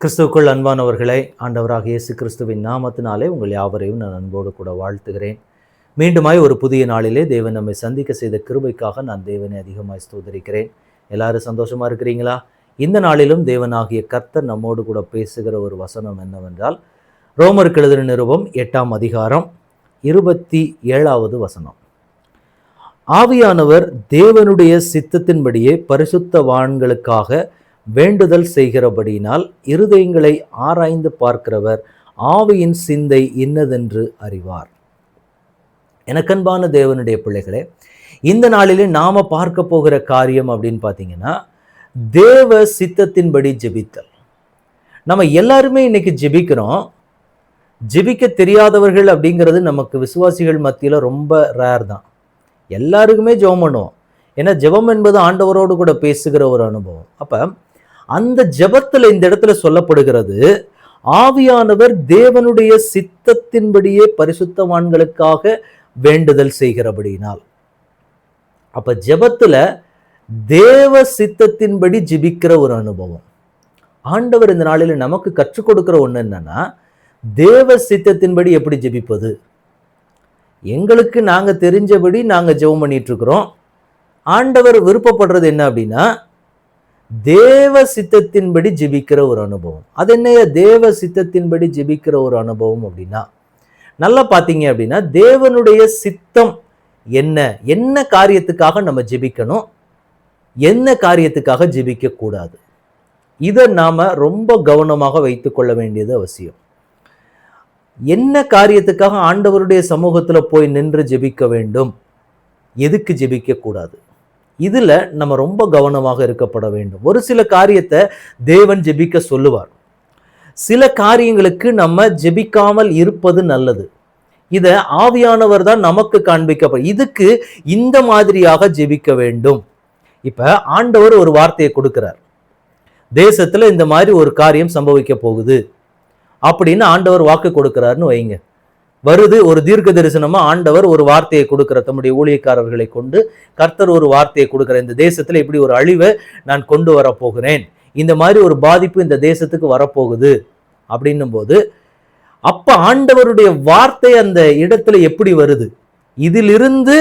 கிறிஸ்துவுக்குள் அன்பானவர்களே ஆண்டவராக இயேசு கிறிஸ்துவின் நாமத்தினாலே உங்கள் யாவரையும் நான் அன்போடு கூட வாழ்த்துகிறேன். மீண்டுமாய் ஒரு புதிய நாளிலே தேவன் நம்மை சந்திக்க செய்த கிருபைக்காக நான் தேவனை அதிகமாக ஸ்தூதரிக்கிறேன் எல்லாரும் சந்தோஷமா இருக்கிறீங்களா? இந்த நாளிலும் தேவனாகிய கர்த்தர் நம்மோடு கூட பேசுகிற ஒரு வசனம் என்னவென்றால் ரோமருக்கு எழுதின நிருபம் எட்டாம் அதிகாரம் இருபத்தி ஏழாவது வசனம். ஆவியானவர் தேவனுடைய சித்தத்தின்படியே பரிசுத்தவான்களுக்காக வேண்டுதல் செய்கிறபடியினால் இருதயங்களை ஆராய்ந்து பார்க்கிறவர் ஆவியின் சிந்தை இன்னதென்று அறிவார். எனக்கன்பான தேவனுடைய பிள்ளைகளே இந்த நாளிலே நாம் பார்க்க போகிற காரியம் அப்படின்னு பார்த்தீங்கன்னா தேவ சித்தத்தின்படி ஜெபித்தல். நம்ம எல்லாருமே இன்னைக்கு ஜெபிக்கிறோம். ஜெபிக்க தெரியாதவர்கள் அப்படிங்கிறது நமக்கு விசுவாசிகள் மத்தியில் ரொம்ப ரேர் தான். எல்லாருக்குமே ஜெபம் பண்ணுவோம். ஏன்னா ஜெபம் என்பது ஆண்டவரோடு கூட பேசுகிற ஒரு அனுபவம். அப்போ அந்த ஜெபத்தில் இந்த இடத்துல சொல்லப்படுகிறது ஆவியானவர் தேவனுடைய சித்தத்தின்படியே பரிசுத்தவான்களுக்காக வேண்டுதல் செய்கிறபடியினால். அப்ப ஜபத்துல தேவ சித்தத்தின்படி ஜெபிக்கிற ஒரு அனுபவம். ஆண்டவர் இந்த நாளில் நமக்கு கற்றுக் கொடுக்கிற ஒன்று என்னன்னா தேவ சித்தத்தின்படி எப்படி ஜெபிப்பது? எங்களுக்கு நாங்கள் தெரிஞ்சபடி நாங்கள் ஜெபம் பண்ணிட்டு இருக்கிறோம். ஆண்டவர் விருப்பப்படுறது என்ன அப்படின்னா தேவ சித்தத்தின்படி ஜெபிக்கிற ஒரு அனுபவம். அது என்னைய தேவ சித்தத்தின்படி ஜெபிக்கிற ஒரு அனுபவம் அப்படின்னா நல்லா பார்த்தீங்க அப்படின்னா தேவனுடைய சித்தம் என்ன? என்ன காரியத்துக்காக நம்ம ஜெபிக்கணும்? என்ன காரியத்துக்காக ஜெபிக்க கூடாது இதை நாம் ரொம்ப கவனமாக வைத்துக்கொள்ள வேண்டியது அவசியம். என்ன காரியத்துக்காக ஆண்டவருடைய சமூகத்தில் போய் நின்று ஜெபிக்க வேண்டும்? எதுக்கு ஜெபிக்க கூடாது இதில் நம்ம ரொம்ப கவனமாக இருக்கப்பட வேண்டும். ஒரு சில காரியத்தை தேவன் ஜெபிக்க சொல்லுவார். சில காரியங்களுக்கு நம்ம ஜெபிக்காமல் இருப்பது நல்லது. இதை ஆவியானவர் தான் நமக்கு காண்பிக்கப்படும் இதுக்கு இந்த மாதிரியாக ஜெபிக்க வேண்டும். இப்போ ஆண்டவர் ஒரு வார்த்தையை கொடுக்கிறார். தேசத்தில் இந்த மாதிரி ஒரு காரியம் சம்பவிக்க போகுது. அப்படின்னு ஆண்டவர் வாக்கு கொடுக்கிறாருன்னு வைங்க. வருது ஒரு தீர்க்க தரிசனமா ஆண்டவர் ஒரு வார்த்தையை கொடுக்கிற தம்முடைய ஊழியக்காரர்களை கொண்டு கர்த்தர் ஒரு வார்த்தையை கொடுக்கிற இந்த தேசத்துல இப்படி ஒரு அழிவை நான் கொண்டு வரப்போகிறேன். இந்த மாதிரி ஒரு பாதிப்பு இந்த தேசத்துக்கு வரப்போகுது. அப்படின்னும் போது அப்ப ஆண்டவருடைய வார்த்தை அந்த இடத்துல எப்படி வருது? இதிலிருந்து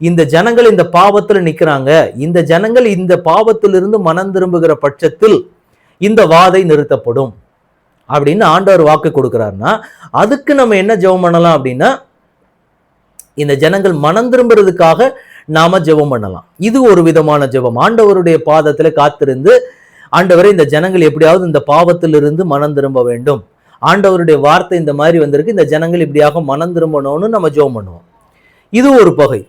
இந்த ஜனங்கள் இந்த பாவத்துல நிக்கிறாங்க. இந்த ஜனங்கள் இந்த பாவத்திலிருந்து மனம் திரும்புகிற பட்சத்தில் இந்த வாதை நிறுத்தப்படும். அப்படின்னு ஆண்டவர் வாக்கு கொடுக்குறாருன்னா அதுக்கு நம்ம என்ன ஜெபம் பண்ணலாம் அப்படின்னா இந்த ஜனங்கள் மனம் திரும்புறதுக்காக நாம ஜெபம் பண்ணலாம். இது ஒரு விதமான ஜெபம். ஆண்டவருடைய பாதத்துல காத்திருந்து ஆண்டவரை இந்த ஜனங்கள் எப்படியாவது இந்த பாவத்திலிருந்து மனம் திரும்ப வேண்டும். ஆண்டவருடைய வார்த்தை இந்த மாதிரி வந்திருக்கு. இந்த ஜனங்கள் இப்படியாக மனம் திரும்பணும்னு நம்ம ஜெபம் பண்ணுவோம். இது ஒரு பகை.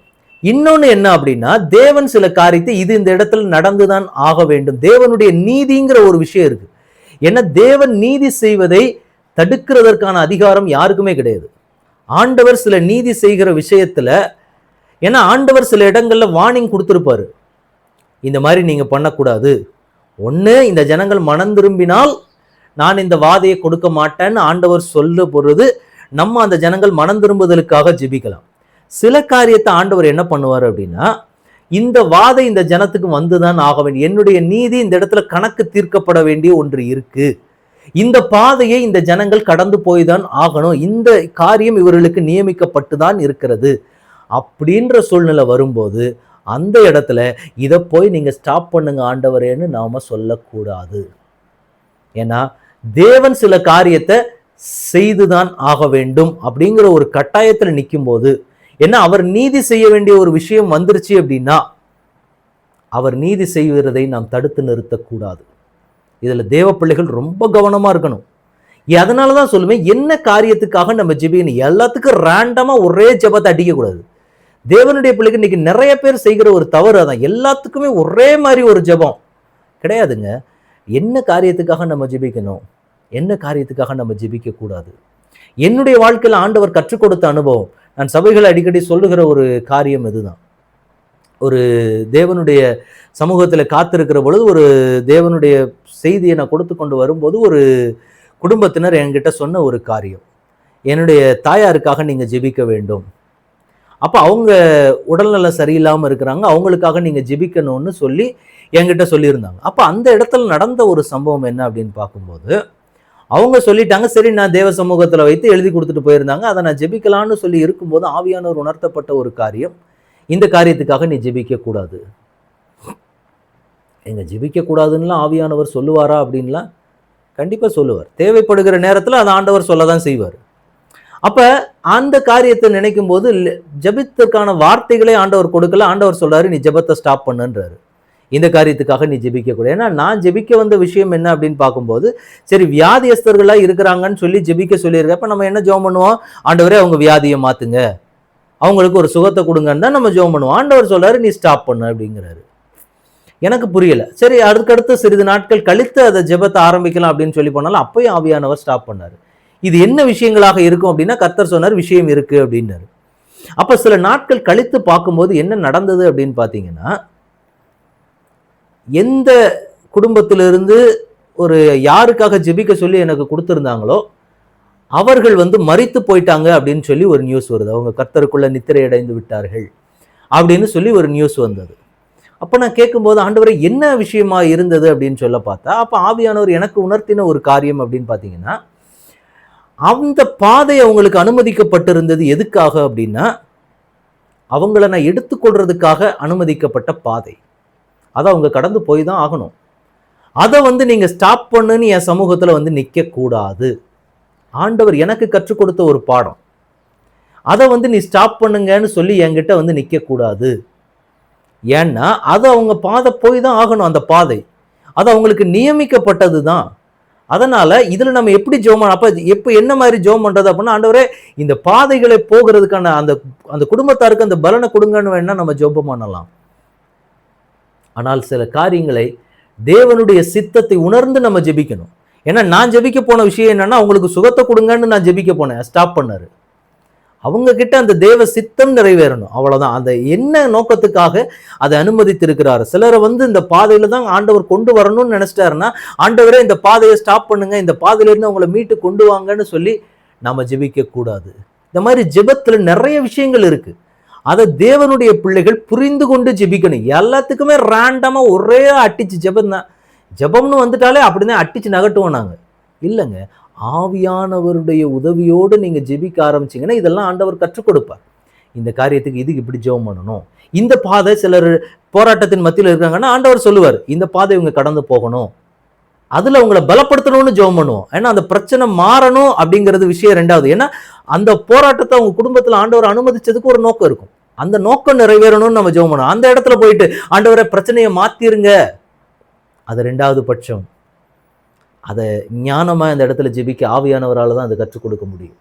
இன்னொன்று என்ன அப்படின்னா தேவன் சில காரியத்தை இது இந்த இடத்துல நடந்துதான் ஆக வேண்டும். தேவனுடைய நீதிங்கிற ஒரு விஷயம் இருக்கு. ஏன்னா தேவன் நீதி செய்வதை தடுக்கிறதற்கான அதிகாரம் யாருக்குமே கிடையாது. ஆண்டவர் சில நீதி செய்கிற விஷயத்தில் ஏன்னா ஆண்டவர் சில இடங்களில் வார்னிங் கொடுத்துருப்பாரு. இந்த மாதிரி நீங்கள் பண்ணக்கூடாது. ஒன்று இந்த ஜனங்கள் மனம் திரும்பினால் நான் இந்த வாதையை கொடுக்க மாட்டேன்னு ஆண்டவர் சொல்ல பொழுது நம்ம அந்த ஜனங்கள் மனம் திரும்புதலுக்காக ஜெபிக்கலாம். சில காரியத்தை ஆண்டவர் என்ன பண்ணுவார் அப்படின்னா இந்த வாதை இந்த ஜனத்துக்கு வந்துதான் ஆக வேண்டும். என்னுடைய நீதி இந்த இடத்துல கணக்கு தீர்க்கப்பட வேண்டிய ஒன்று இருக்கு. இந்த பாதையை இந்த ஜனங்கள் கடந்து போய் தான் ஆகணும். இந்த காரியம் இவர்களுக்கு நியமிக்கப்பட்டு தான் இருக்கிறது. அப்படின்ற சூழ்நிலை வரும்போது அந்த இடத்துல இதை போய் நீங்கள் ஸ்டாப் பண்ணுங்க ஆண்டவரேன்னு நாம சொல்லக்கூடாது. ஏன்னா தேவன் சில காரியத்தை செய்துதான் ஆக வேண்டும் அப்படிங்கிற ஒரு கட்டாயத்தில் நிற்கும் போது ஏன்னா அவர் நீதி செய்ய வேண்டிய ஒரு விஷயம் வந்துருச்சு அப்படின்னா அவர் நீதி செய்வதை நாம் தடுத்து நிறுத்தக்கூடாது. இதில் தேவ பிள்ளைகள் ரொம்ப கவனமாக இருக்கணும். அதனால தான் சொல்லுவேன் என்ன காரியத்துக்காக நம்ம ஜெபிக்கணும்? எல்லாத்துக்கும் ரேண்டமாக ஒரே ஜெபத்தை அடிக்கக்கூடாது. தேவனுடைய பிள்ளைக்கு இன்னைக்கு நிறைய பேர் செய்கிற ஒரு தவறு அதான். எல்லாத்துக்குமே ஒரே மாதிரி ஒரு ஜெபம். கிடையாதுங்க. என்ன காரியத்துக்காக நம்ம ஜெபிக்கணும்? என்ன காரியத்துக்காக நம்ம ஜெபிக்க கூடாது என்னுடைய வாழ்க்கையில் ஆண்டவர் கற்றுக் கொடுத்த அனுபவம். நான் சபைகளை அடிக்கடி சொல்லுகிற ஒரு காரியம் இதுதான். ஒரு தேவனுடைய சமூகத்தில் காத்திருக்கிற பொழுது ஒரு தேவனுடைய செய்தியை நான் கொடுத்து கொண்டு வரும்போது ஒரு குடும்பத்தினர் என்கிட்ட சொன்ன ஒரு காரியம். என்னுடைய தாயாருக்காக நீங்கள் ஜெபிக்க வேண்டும். அப்போ அவங்க உடல்நலம் சரியில்லாமல் இருக்கிறாங்க அவங்களுக்காக நீங்கள் ஜெபிக்கணும்னு சொல்லி என்கிட்ட சொல்லியிருந்தாங்க. அப்போ அந்த இடத்துல நடந்த ஒரு சம்பவம் என்ன அப்படின்னு பார்க்கும்போது அவங்க சொல்லிட்டாங்க சரி நான் தேவ சமூகத்தில் வைத்து எழுதி கொடுத்துட்டு போயிருந்தாங்க. அதை நான் ஜெபிக்கலான்னு சொல்லி இருக்கும்போது ஆவியானவர் உணர்த்தப்பட்ட ஒரு காரியம். இந்த காரியத்துக்காக நீ ஜெபிக்க கூடாது. எங்க ஜெபிக்க ஆவியானவர் சொல்லுவாரா அப்படின்லாம் கண்டிப்பாக சொல்லுவார். தேவைப்படுகிற நேரத்தில் அதை ஆண்டவர் சொல்ல தான் செய்வார். அப்போ அந்த காரியத்தை நினைக்கும் போது ஜபித்திற்கான வார்த்தைகளே ஆண்டவர் கொடுக்கல. ஆண்டவர் சொல்கிறாரு நீ ஜபத்தை ஸ்டாப் பண்ணுன்றாரு. இந்த காரியத்துக்காக நீ ஜெபிக்கக்கூடிய ஏன்னா நான் ஜெபிக்க வந்த விஷயம் என்ன அப்படின்னு பார்க்கும்போது சரி வியாதியஸ்தர்களாக இருக்கிறாங்கன்னு சொல்லி ஜெபிக்க சொல்லியிருக்க அப்போ நம்ம என்ன ஜெபம் பண்ணுவோம்? ஆண்டவரே அவங்க வியாதியை மாற்றுங்க அவங்களுக்கு ஒரு சுகத்தை கொடுங்கன்னு தான் நம்ம ஜெபம் பண்ணுவோம். ஆண்டவர் சொல்கிறாரு நீ ஸ்டாப் பண்ணு அப்படிங்கிறாரு. எனக்கு புரியல. சரி அதுக்கடுத்து சிறிது நாட்கள் கழித்து அதை ஜெபத்தை ஆரம்பிக்கலாம் அப்படின்னு சொல்லி போனாலும் அப்பயும் ஆவியானவர் ஸ்டாப் பண்ணார். இது என்ன விஷயங்களாக இருக்கும் அப்படின்னா கர்த்தர் சொன்னார் விஷயம் இருக்குது அப்படின்னாரு. அப்போ சில நாட்கள் கழித்து பார்க்கும்போது என்ன நடந்தது அப்படின்னு பார்த்தீங்கன்னா எந்த குடும்பத்திலிருந்து ஒரு யாருக்காக ஜெபிக்க சொல்லி எனக்கு கொடுத்துருந்தாங்களோ அவர்கள் வந்து மறித்து போயிட்டாங்க அப்படின்னு சொல்லி ஒரு நியூஸ் வருது. அவங்க கர்த்தருக்குள்ள நித்திரை அடைந்து விட்டார்கள் அப்படின்னு சொல்லி ஒரு நியூஸ் வந்தது. அப்போ நான் கேட்கும்போது ஆண்டவரை என்ன விஷயமா இருந்தது அப்படின்னு சொல்ல பார்த்தா அப்போ ஆவியானவர் எனக்கு உணர்த்தின ஒரு காரியம் அப்படின்னு பார்த்தீங்கன்னா அந்த பாதை அவங்களுக்கு அனுமதிக்கப்பட்டிருந்தது எதுக்காக அப்படின்னா அவங்கள நான் எடுத்துக்கொள்றதுக்காக அனுமதிக்கப்பட்ட பாதை. அதை அவங்க கடந்து போய் தான் ஆகணும். அதை வந்து நீங்கள் ஸ்டாப் பண்ணுன்னு என் சமூகத்தில் வந்து நிற்கக்கூடாது ஆண்டவர் எனக்கு கற்றுக் கொடுத்த ஒரு பாடம். அதை வந்து நீ ஸ்டாப் பண்ணுங்கன்னு சொல்லி என்கிட்ட வந்து நிற்கக்கூடாது ஏன்னா அது அவங்க பாதை போய் தான் ஆகணும் அந்த பாதை. அது அவங்களுக்கு நியமிக்கப்பட்டது தான். அதனால் இதில் நம்ம எப்படி ஜோம் அப்போ எப்போ என்ன மாதிரி ஜோம் பண்ணுறது அப்படின்னா ஆண்டவரே இந்த பாதைகளை போகிறதுக்கான அந்த அந்த குடும்பத்தாருக்கு அந்த பலனை கொடுங்கன்னு வேணால் நம்ம ஜோபம் பண்ணலாம். ஆனால் சில காரியங்களை தேவனுடைய சித்தத்தை உணர்ந்து நம்ம ஜெபிக்கணும். ஏன்னா நான் ஜெபிக்க போன விஷயம் என்னென்னா அவங்களுக்கு சுகத்தை கொடுங்கன்னு நான் ஜெபிக்க போனேன். ஸ்டாப் பண்ணாரு. அவங்கக்கிட்ட அந்த தேவ சித்தம் நிறைவேறணும். அவ்வளோதான் அந்த என்ன நோக்கத்துக்காக அதை அனுமதித்திருக்கிறார்? சிலரை வந்து இந்த பாதையில் தான் ஆண்டவர் கொண்டு வரணும்னு நினச்சிட்டாருன்னா ஆண்டவரே இந்த பாதையை ஸ்டாப் பண்ணுங்கள் இந்த பாதையிலேருந்து அவங்கள மீட்டு கொண்டு வாங்கன்னு சொல்லி நம்ம ஜெபிக்கக்கூடாது. இந்த மாதிரி ஜெபத்தில் நிறைய விஷயங்கள் இருக்குது அதை தேவனுடைய பிள்ளைகள் புரிந்து கொண்டு ஜெபிக்கணும். எல்லாத்துக்குமே ரேண்டமாக ஒரே அட்டிச்சு ஜெபம் தான். ஜெபம்னு வந்துட்டாலே அப்படிதான் அட்டிச்சு நகட்டுவோம் நாங்கள் இல்லைங்க ஆவியானவருடைய உதவியோடு நீங்கள் ஜெபிக்க ஆரம்பிச்சீங்கன்னா இதெல்லாம் ஆண்டவர் கற்றுக் கொடுப்பார். இந்த காரியத்துக்கு இதுக்கு இப்படி ஜெபம் பண்ணணும்? இந்த பாதை சிலர் போராட்டத்தின் மத்தியில் இருக்காங்கன்னா ஆண்டவர் சொல்லுவார் இந்த பாதை இவங்க கடந்து போகணும். அதில் அவங்கள பலப்படுத்தணும்னு ஜெபம் பண்ணுவோம். ஏன்னா அந்த பிரச்சனை மாறணும் அப்படிங்கிறது விஷயம் ரெண்டாவது. ஏன்னா அந்த போராட்டத்தை அவங்க குடும்பத்தில் ஆண்டவர் அனுமதிச்சதுக்கு ஒரு நோக்கம் இருக்கும். அந்த நோக்கம் நிறைவேறணும்னு நம்ம ஜெபம் பண்ணணும். அந்த இடத்துல போயிட்டு ஆண்டவரை பிரச்சனையை மாத்திருங்க. அது ரெண்டாவது பட்சம். அதை ஞானமாக இந்த இடத்துல ஜெபிக்க ஆவியானவரால் தான் அதை கற்றுக் கொடுக்க முடியும்.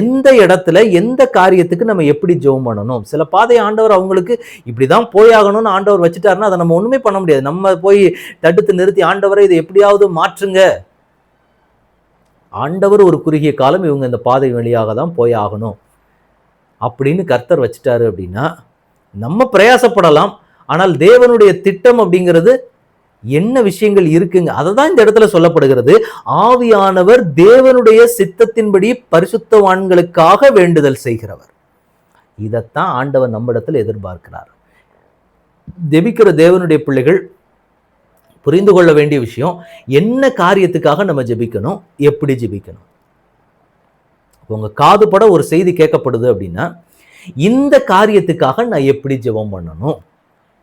எந்த இடத்துல எந்த காரியத்துக்கு நம்ம எப்படி ஜெபம் பண்ணணும்? சில பாதை ஆண்டவர் அவங்களுக்கு இப்படி தான் போயாகணும்னு ஆண்டவர் வச்சுட்டாருன்னா அதை நம்ம ஒன்றுமே பண்ண முடியாது. நம்ம போய் தடுத்து நிறுத்தி ஆண்டவரை இதை எப்படியாவது மாற்றுங்க. ஆண்டவர் ஒரு குறுகிய காலம் இவங்க இந்த பாதை வழியாக தான் போய் ஆகணும் அப்படின்னு கர்த்தர் வச்சுட்டாரு அப்படின்னா நம்ம பிரயாசப்படலாம். ஆனால் தேவனுடைய திட்டம் அப்படிங்கிறது என்ன விஷயங்கள் இருக்குங்க? அதை தான் இந்த இடத்துல சொல்லப்படுகிறது. ஆவியானவர் தேவனுடைய சித்தத்தின்படி பரிசுத்தவான்களுக்காக வேண்டுதல் செய்கிறவர். இதைத்தான் ஆண்டவர் நம்மிடத்தில் எதிர்பார்க்கிறார். ஜெபிக்கிற தேவனுடைய பிள்ளைகள் புரிந்து கொள்ள வேண்டிய விஷயம் என்ன காரியத்துக்காக நம்ம ஜெபிக்கணும்? எப்படி ஜெபிக்கணும்? உங்கள் காது பட ஒரு செய்தி கேட்கப்படுது அப்படின்னா இந்த காரியத்துக்காக நான் எப்படி ஜெபம் பண்ணணும்?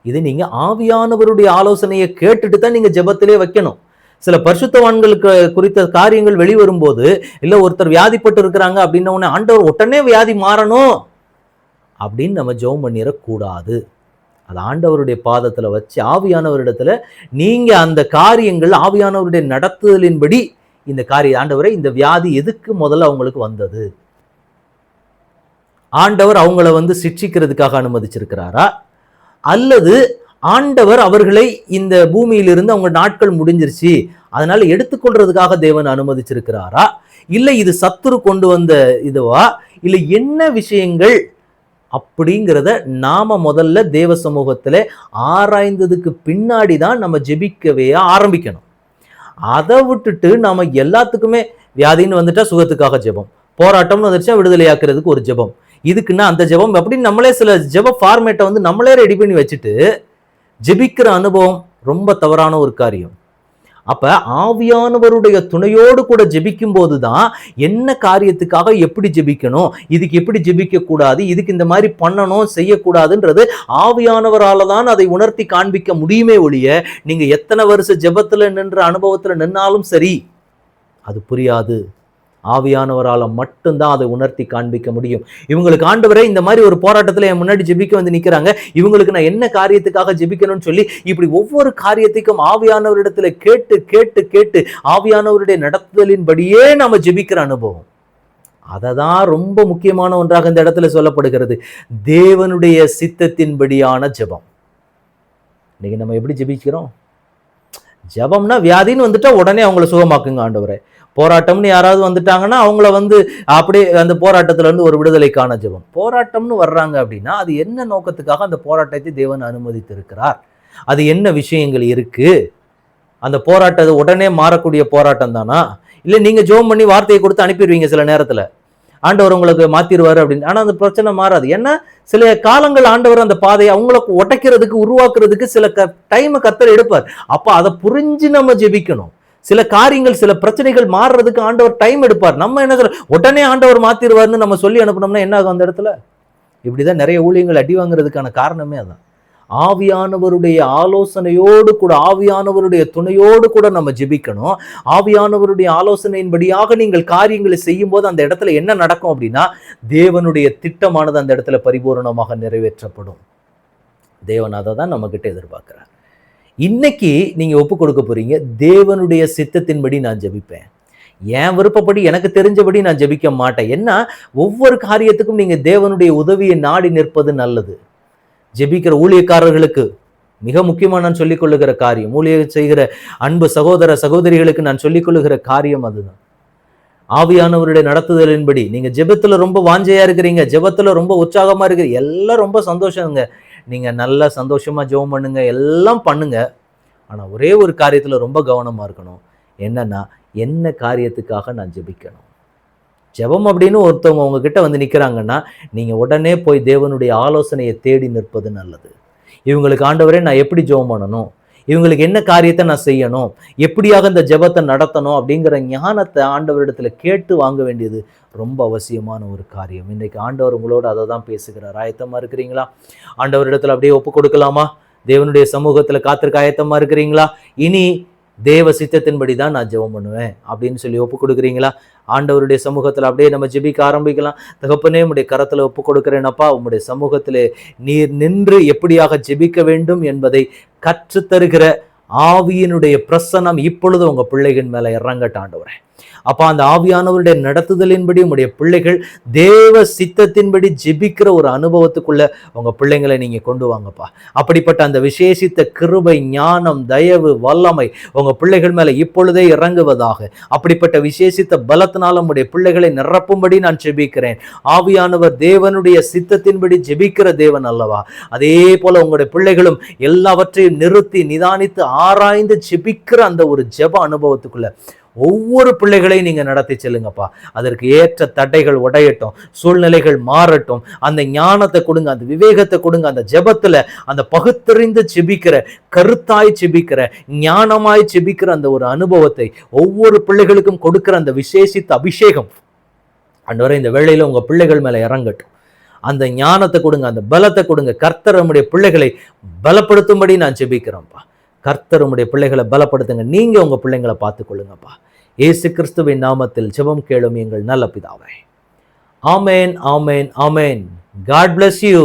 இது நீங்கள் ஆவியானவருடைய ஆலோசனையை கேட்டுட்டு தான் நீங்கள் ஜெபத்திலே வைக்கணும். சில பரிசுத்தவான்களுக்கு குறித்த காரியங்கள் வெளிவரும்போது இல்லை ஒருத்தர் வியாதிப்பட்டு இருக்கிறாங்க அப்படின்ன உடனே ஆண்டவர் உடனே வியாதி மாறணும் அப்படின்னு நம்ம ஜெபம் பண்ணிடக்கூடாது. அது ஆண்டவருடைய பாதத்தில் வச்சு ஆவியானவரிடத்துல நீங்கள் அந்த காரியங்கள் ஆவியானவருடைய நடத்துதலின்படி இந்த காரிய ஆண்டவரை இந்த வியாதி எதுக்கு முதல்ல அவங்களுக்கு வந்தது? ஆண்டவர் அவங்கள வந்து சிக்ஷிக்கிறதுக்காக அனுமதிச்சிருக்கிறாரா? அல்லது ஆண்டவர் அவர்களை இந்த பூமியிலிருந்து அவங்க நாட்கள் முடிஞ்சிருச்சு அதனால எடுத்துக்கொள்றதுக்காக தேவன் அனுமதிச்சிருக்கிறாரா? இல்லை இது சத்துரு கொண்டு வந்த இதுவா? இல்லை என்ன விஷயங்கள்? அப்படிங்கிறத நாம முதல்ல தேவ சமூகத்தில் ஆராய்ந்ததுக்கு பின்னாடி தான் நம்ம ஜெபிக்கவே ஆரம்பிக்கணும். அதை விட்டுட்டு நாம் எல்லாத்துக்குமே வியாதின்னு வந்துட்டா சுகத்துக்காக ஜெபம். போராட்டம்னு வந்துருச்சா விடுதலையாக்குறதுக்கு ஒரு ஜெபம். இதுக்குன்னா அந்த ஜெபம் அப்படின்னு நம்மளே சில ஜெப ஃபார்மேட்டை வந்து நம்மளே ரெடி பண்ணி வச்சுட்டு ஜெபிக்கிற அனுபவம் ரொம்ப தவறான ஒரு காரியம். அப்ப ஆவியானவருடைய துணையோடு கூட ஜெபிக்கும் போதுதான் என்ன காரியத்துக்காக எப்படி ஜெபிக்கணும்? இதுக்கு எப்படி ஜெபிக்க கூடாது இதுக்கு இந்த மாதிரி பண்ணணும் செய்யக்கூடாதுன்றது ஆவியானவரால் தான் அதை உணர்த்தி காண்பிக்க முடியுமே ஒழிய நீங்க எத்தனை வருஷம் ஜெபத்துல நின்ற அனுபவத்துல நின்னாலும் சரி அது புரியாது. ஆவியானவரால் மட்டும்தான் அதை உணர்த்தி காண்பிக்க முடியும். இவங்களுக்கு ஆண்டவரே இந்த மாதிரி ஒரு போராட்டத்தில் என் முன்னாடி ஜெபிக்க வந்து நிற்கிறாங்க இவங்களுக்கு நான் என்ன காரியத்துக்காக ஜெபிக்கணும்னு சொல்லி இப்படி ஒவ்வொரு காரியத்துக்கும் ஆவியானவரிடத்தில் கேட்டு கேட்டு கேட்டு ஆவியானவருடைய நடத்துதலின்படியே நம்ம ஜெபிக்கிற அனுபவம். அதை தான் ரொம்ப முக்கியமான ஒன்றாக இந்த இடத்துல சொல்லப்படுகிறது. தேவனுடைய சித்தத்தின்படியான ஜெபம். இன்னைக்கு நம்ம எப்படி ஜெபிக்கிறோம்? ஜபம்னா வியாதின்னு வந்துட்டா உடனே அவங்கள சுகமாக்குங்க ஆண்டவரை. போராட்டம்னு யாராவது வந்துட்டாங்கன்னா அவங்கள வந்து அப்படியே அந்த போராட்டத்திலேருந்து ஒரு விடுதலைக்கான ஜெபம். போராட்டம்னு வர்றாங்க அப்படின்னா அது என்ன நோக்கத்துக்காக அந்த போராட்டத்தை தேவன் அனுமதித்திருக்கிறார்? அது என்ன விஷயங்கள் இருக்குது அந்த போராட்டம் உடனே மாறக்கூடிய போராட்டம் தானா? இல்லை நீங்கள் ஜோம் பண்ணி வார்த்தையை கொடுத்து அனுப்பிடுவீங்க சில நேரத்தில். ஆண்டவர் உங்களுக்கு மாத்திருவாரு அப்படின்னு. ஆனால் அந்த பிரச்சனை மாறாது. ஏன்னா சில காலங்கள் ஆண்டவர் அந்த பாதையை அவங்களுக்கு உடைக்கிறதுக்கு உருவாக்குறதுக்கு சில க டைமை கத்தர் எடுப்பார். அப்போ அதை புரிஞ்சு நம்ம ஜெபிக்கணும். சில காரியங்கள் சில பிரச்சனைகள் மாறுறதுக்கு ஆண்டவர் டைம் எடுப்பார். நம்ம என்ன சொல்ற உடனே ஆண்டவர் மாத்திடுவார்னு நம்ம சொல்லி அனுப்பினோம்னா என்ன ஆகும் அந்த இடத்துல? இப்படிதான் நிறைய ஊழியங்கள் அடி வாங்குறதுக்கான காரணமே அதான். ஆவியானவருடைய ஆலோசனையோடு கூட ஆவியானவருடைய துணையோடு கூட நம்ம ஜெபிக்கணும். ஆவியானவருடைய ஆலோசனையின்படியாக நீங்கள் காரியங்களை செய்யும் போது அந்த இடத்துல என்ன நடக்கும் அப்படின்னா தேவனுடைய திட்டமானது அந்த இடத்துல பரிபூரணமாக நிறைவேற்றப்படும். தேவன் அதை தான் நம்மக்கிட்ட எதிர்பார்க்குறார். இன்னைக்கு நீங்க ஒப்பு கொடுக்க போறீங்க தேவனுடைய சித்தத்தின்படி நான் ஜெபிப்பேன். என் விருப்பப்படி எனக்கு தெரிஞ்சபடி நான் ஜெபிக்க மாட்டேன். ஏன்னா ஒவ்வொரு காரியத்துக்கும் நீங்க தேவனுடைய உதவியை நாடி நிற்பது நல்லது. ஜெபிக்கிற ஊழியக்காரர்களுக்கு மிக முக்கியமாக நான் சொல்லிக் கொள்ளுகிற காரியம் ஊழியர் செய்கிற அன்பு சகோதர சகோதரிகளுக்கு நான் சொல்லிக்கொள்ளுகிற காரியம் அதுதான். ஆவியானவருடைய நடத்துதலின்படி நீங்கள் ஜெபத்தில் ரொம்ப வாஞ்சையாக இருக்கிறீங்க ஜெபத்தில் ரொம்ப உற்சாகமாக இருக்கிறீங்க எல்லாம் ரொம்ப சந்தோஷங்க. நீங்கள் நல்லா சந்தோஷமாக ஜெபம் பண்ணுங்க எல்லாம் பண்ணுங்க. ஆனால் ஒரே ஒரு காரியத்தில் ரொம்ப கவனமாக இருக்கணும். என்னன்னா என்ன காரியத்துக்காக நான் ஜெபிக்கணும்? ஜெபம் அப்படின்னு ஒருத்தவங்க உங்ககிட்ட வந்து நிற்கிறாங்கன்னா நீங்கள் உடனே போய் தேவனுடைய ஆலோசனையை தேடி நிற்பது நல்லது. இவங்களுக்கு ஆண்டவரே நான் எப்படி ஜெபம் பண்ணணும்? இவங்களுக்கு என்ன காரியத்தை நான் செய்யணும்? எப்படியாக இந்த ஜெபத்தை நடத்தணும்? அப்படிங்கிற ஞானத்தை ஆண்டவரிடத்தில் கேட்டு வாங்க வேண்டியது ரொம்ப அவசியமான ஒரு காரியம். இன்றைக்கு ஆண்டவர் உங்களோட அதை தான் பேசுகிறார். ஆயத்தமாக இருக்கிறீங்களா? ஆண்டவரிடத்தில் அப்படியே ஒப்பு கொடுக்கலாமா? தேவனுடைய சமூகத்தில் காத்திருக்க ஆயத்தமாக இருக்கிறீங்களா? இனி தேவ சித்தத்தின்படி தான் நான் ஜெபம் பண்ணுவேன் அப்படின்னு சொல்லி ஒப்பு கொடுக்குறீங்களா? ஆண்டவருடைய சமூகத்தில் அப்படியே நம்ம ஜெபிக்க ஆரம்பிக்கலாம். தகப்பனே உடைய கரத்தில் ஒப்பு கொடுக்கிறேனப்பா உம்முடைய சமூகத்தில் நீர் நின்று எப்படியாக ஜெபிக்க வேண்டும் என்பதை கற்றுத்தருகிற ஆவியினுடைய பிரசனம் இப்பொழுது உங்கள் பிள்ளைகள் மேலே இறங்கட்டாண்டு வரேன் அப்போ அந்த ஆவியானவருடைய நடத்துதலின்படி உங்களுடைய பிள்ளைகள் தேவ சித்தத்தின்படி ஜெபிக்கிற ஒரு அனுபவத்துக்குள்ள உங்க பிள்ளைங்களை நீங்கள் கொண்டு வாங்கப்பா. அப்படிப்பட்ட அந்த விசேஷித்த கிருபை ஞானம் தயவு வல்லமை உங்க பிள்ளைகள் மேலே இப்பொழுதே இறங்குவதாக. அப்படிப்பட்ட விசேஷித்த பலத்தினால உங்களுடைய பிள்ளைகளை நிரப்பும்படி நான் ஜெபிக்கிறேன். ஆவியானவர் தேவனுடைய சித்தத்தின்படி ஜெபிக்கிற தேவன் அல்லவா? அதே போல உங்களுடைய பிள்ளைகளும் எல்லாவற்றையும் நிறுத்தி நிதானித்து ஆராய்ந்து ஜெபிக்கிற அந்த ஒரு ஜெப அனுபவத்துக்குள்ள ஒவ்வொரு பிள்ளைகளையும் நீங்கள் நடத்தி செல்லுங்கப்பா. அதற்கு ஏற்ற தடைகள் உடையட்டும் சூழ்நிலைகள் மாறட்டும். அந்த ஞானத்தை கொடுங்க அந்த விவேகத்தை கொடுங்க அந்த ஜபத்தில் அந்த பகுத்தறிந்து செபிக்கிற கருத்தாய் செபிக்கிற ஞானமாய் செபிக்கிற அந்த ஒரு அனுபவத்தை ஒவ்வொரு பிள்ளைகளுக்கும் கொடுக்கிற அந்த விசேஷித்த அபிஷேகம். அன்றுவரை இந்த வேளையில் உங்கள் பிள்ளைகள் மேலே இறங்கட்டும். அந்த ஞானத்தை கொடுங்க அந்த பலத்தை கொடுங்க. கர்த்தர் நம்முடைய பிள்ளைகளை பலப்படுத்தும்படி நான் ஜெபிக்கிறேன்ப்பா. கர்த்தர் உம்முடைய பிள்ளைகளை பலப்படுத்துங்க. நீங்கள் உங்கள் பிள்ளைங்களை பார்த்து கொள்ளுங்கப்பா கிறிஸ்துவின் நாமத்தில் ஜெபம் கேளும் எங்கள் நல்ல பிதாவே. ஆமேன் ஆமேன் ஆமேன். God bless you